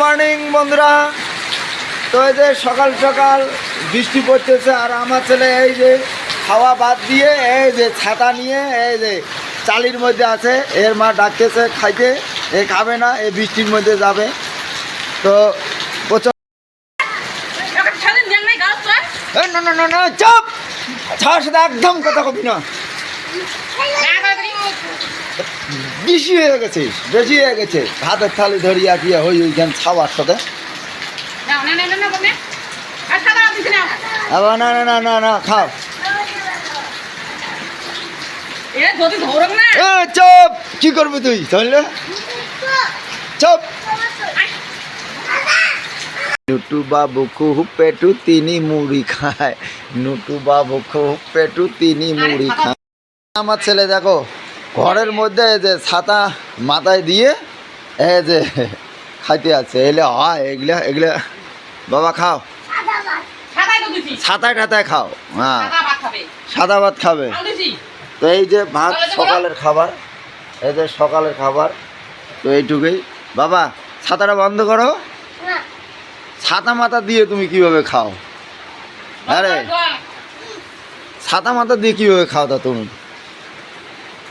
Morning বন্ধুরা। তো এই যে সকাল সকাল বৃষ্টি পড়তেছে, আর আমার ছেলে এই যে খাওয়া বাদ দিয়ে এই যে ছাতা নিয়ে এই যে চালির মধ্যে আছে, এর মা ডাকতেছে খাইতে, এ খাবে না, এ বৃষ্টির মধ্যে যাবে। তো না চুপ! ছাড় সাথে একদম কথা কবি না। হ্যাঁ। বেশি হয়ে গেছে বেশি হয়ে গেছে হাতের থালি ধরিয়া দিয়ে হই ওইখান ছাওয়ার সাথে। আবার না না না না না খাও। চুপ! কি করবি তুই চললে চুপ! নুটু বাবু খুব পেটু তিনি মুড়ি খায়। নুটু বাবু খুব পেটু তিনি মুড়ি খায়। আমার ছেলে দেখো। ঘরের মধ্যে এই যে ছাতা মাথায় দিয়ে এই যে খাইতে আছে। এলে হয় এগুলা এগুলা বাবা খাও। ছাতায় টাতায় খাও হ্যাঁ। সাদা ভাত খাবে। তো এই যে ভাত সকালের খাবার এই যে সকালের খাবার তো এইটুকুই। বাবা ছাতাটা বন্ধ করো। ছাতা মাথা দিয়ে তুমি কীভাবে খাও? আরে। ছাতা মাথা দিয়ে কীভাবে খাও তা তুমি?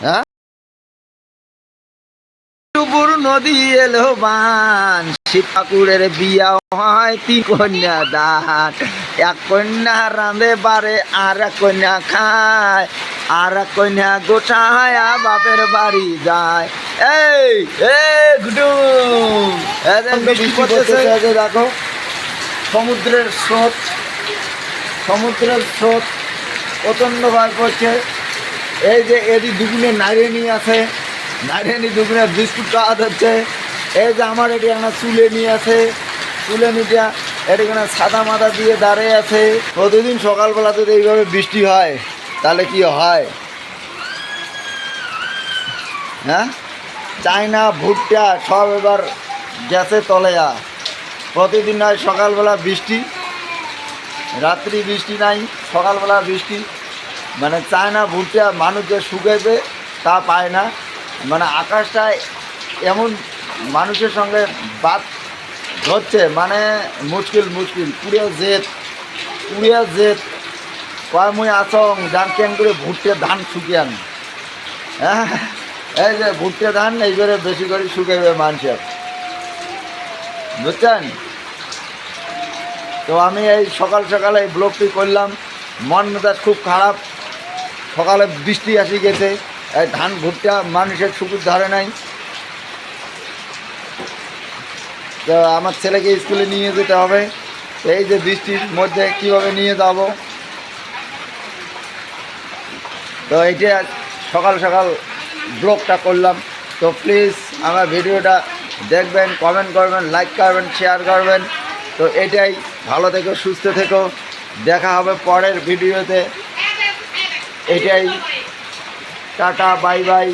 হ্যাঁ? নদী এলো বান। শিব ঠাকুরের বিয়া হয় তিন কন্যা দান। এক কন্যা রাঁধে বারে আর এক কন্যা খায়। আর এক কন্যা গোসায় বাপের বাড়ি যায়। এই এই গুডুম দেখো। সমুদ্রের স্রোত সমুদ্রের স্রোত প্রচণ্ড বার করছে এই যে এদি দুগুনে নাড়িয়ে নিয়ে আছে। নাইরেনি দুগুনে বিস্কুট খাওয়া হচ্ছে এই যে আমার এটি একটা চুলে নিয়ে আছে। চুলে নিটা এটিখানে সাদা মাথা দিয়ে দাঁড়িয়ে আছে। প্রতিদিন সকালবেলা যদি এইভাবে বৃষ্টি হয়, তাহলে কি হয়? হ্যাঁ? চায়না, ভুট্টা সব এবার গ্যাসে তলে যা প্রতিদিন হয় সকালবেলা বৃষ্টি। রাত্রি বৃষ্টি নাই, সকালবেলা বৃষ্টি। মানে চায় না ভুট্টা মানুষ যে শুকাইবে, তা পায় না। মানে আকাশটা এমন মানুষের সঙ্গে বাদ ধরছে মানে মুশকিল মুশকিল। পুরিয়া জেদ পুরিয়া জেদ। কয় মুই আসং ধান কেন করে ভুট্টে ধান শুকিয়ে আন? হ্যাঁ এই যে ভুট্টে ধান এই করে বেশি করে শুকাইবে মানুষের। বুঝছেন? তো আমি এই সকাল সকালে এই ব্লগটি করলাম। মন মেজাজ খুব খারাপ। সকালে বৃষ্টি আসি গেছে। ধান ভুট্টা মানুষের সুকুর ধরে নাই। তো আমার ছেলেকে স্কুলে নিয়ে যেতে হবে। এই যে বৃষ্টির মধ্যে কীভাবে নিয়ে যাব? তো এইটা সকাল সকাল ব্লগটা করলাম। তো প্লিজ আমার ভিডিওটা দেখবেন কমেন্ট করবেন লাইক করবেন শেয়ার করবেন। তো এটাই, ভালো থেকো, সুস্থ থেকো। দেখা হবে পরের ভিডিওতে। এটাই টাটা বাই বাই।